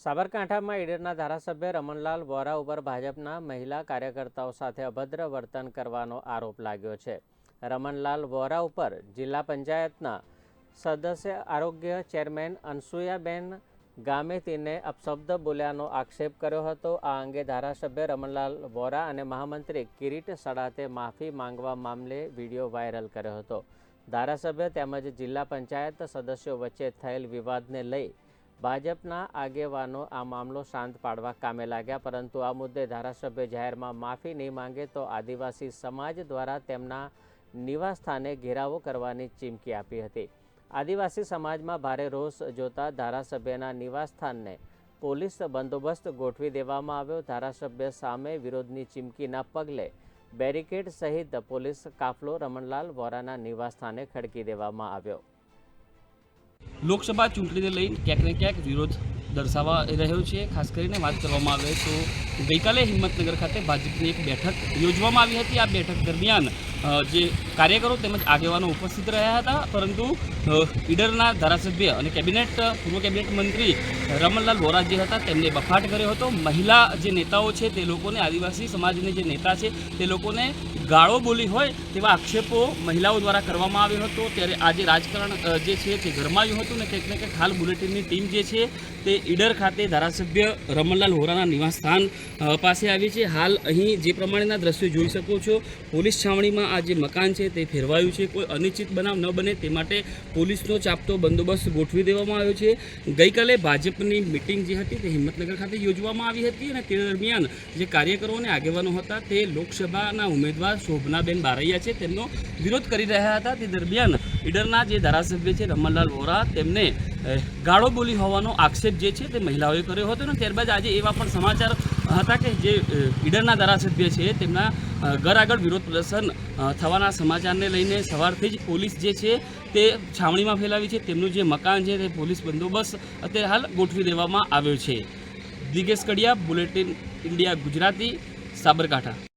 સાબરકાંઠામાં ઈડરના ધારાસભ્ય રમણલાલ વોરા ઉપર ભાજપના મહિલા કાર્યકર્તાઓ સાથે અભદ્ર વર્તન કરવાનો આરોપ લાગ્યો છે. રમણલાલ વોરા ઉપર જિલ્લા પંચાયતના સદસ્ય આરોગ્ય ચેરમેન અનસુયાબેન ગામેતીને અપશબ્દ બોલ્યાનો આક્ષેપ કર્યો હતો. આ અંગે ધારાસભ્ય રમણલાલ વોરા અને મહામંત્રી કિરીટ સડાતે માફી માંગવા મામલે વીડિયો વાયરલ કર્યો હતો. ધારાસભ્ય તેમજ જિલ્લા પંચાયત સદસ્યો વચ્ચે થયેલ વિવાદને લઈ ભાજપના આગેવાનો આ મામલો શાંત પાડવા કામે લાગ્યા, પરંતુ આ મુદ્દે ધારાસભ્ય જાહેરમાં માફી નહીં માંગે તો આદિવાસી સમાજ દ્વારા તેમના નિવાસસ્થાને ઘેરાવો કરવાની ચીમકી આપી હતી. આદિવાસી સમાજમાં ભારે રોષ જોતા ધારાસભ્યના નિવાસસ્થાનને પોલીસ બંદોબસ્ત ગોઠવી દેવામાં આવ્યો. ધારાસભ્ય સામે વિરોધની ચીમકીના પગલે બેરિકેડ સહિત પોલીસ કાફલો રમણલાલ વોરાના નિવાસસ્થાને ખડકી દેવામાં આવ્યો. લોકસભા ચૂંટણીને લઈને ક્યાંક ને ક્યાંક વિરોધ દર્શાવવા રહ્યો છે. ખાસ કરીને વાત કરવામાં આવે તો ગઈકાલે હિંમતનગર ખાતે ભાજપની એક બેઠક યોજવામાં આવી હતી. આ બેઠક દરમિયાન જે કાર્યકરો તેમજ આગેવાનો ઉપસ્થિત રહ્યા હતા. પરંતુ ઈડરના ધારાસભ્ય અને કેબિનેટ, પૂર્વ કેબિનેટ મંત્રી રમણલાલ વોરા જે હતા તેમને બફાટ કર્યો હતો. મહિલા જે નેતાઓ છે તે લોકોને આદિવાસી સમાજની જે નેતા છે તે લોકોને ગાળો બોલી હોય તેવા આક્ષેપો મહિલાઓ દ્વારા કરવામાં આવ્યો હતો. ત્યારે આજે રાજકારણ જે છે તે ગરમાયું હતું ને કંઈક ને કંઈક હાલ બુલેટિનની ટીમ જે છે તે ઈડર ખાતે ધારાસભ્ય રમણલાલ હોરાના નિવાસસ્થાન પાસે આવી છે. હાલ અહીં જે પ્રમાણેના દ્રશ્યો જોઈ શકો છો, પોલીસ છાવણીમાં આ જે મકાન છે તે ફેરવાયું છે. કોઈ અનિશ્ચિત બનાવ ન બને તે માટે પોલીસનો ચાપતો બંદોબસ્ત ગોઠવી દેવામાં આવ્યો છે. ગઈકાલે ભાજપની મિટિંગ જે હતી તે હિંમતનગર ખાતે યોજવામાં આવી હતી અને તે દરમિયાન જે કાર્યકરો અને આગેવાનો હતા તે લોકસભાના ઉમેદવાર શોભનાબેન બારૈયા છે. તેમનો વિરોધ કરી રહ્યા હતા. તે દરમિયાન ઈડરના જે ધારાસભ્ય છે રમણલાલ વોરા તેમને ગાળો બોલી હોવાનો આક્ષેપ જે છે તે મહિલાઓએ કર્યો હતો અને ત્યારબાદ આજે એવા પણ સમાચાર હતા કે જે ઈડરના ધારાસભ્ય છે તેમના ઘર આગળ વિરોધ પ્રદર્શન થવાના સમાચારને લઈને સવારથી જ પોલીસ જે છે તે છાવણીમાં ફેલાવી છે. તેમનું જે મકાન છે તે પોલીસ બંદોબસ્ત અત્યારે હાલ ગોઠવી દેવામાં આવ્યો છે. દિગેશ કડિયા, બુલેટિન ઇન્ડિયા, ગુજરાતી, સાબરકાંઠા.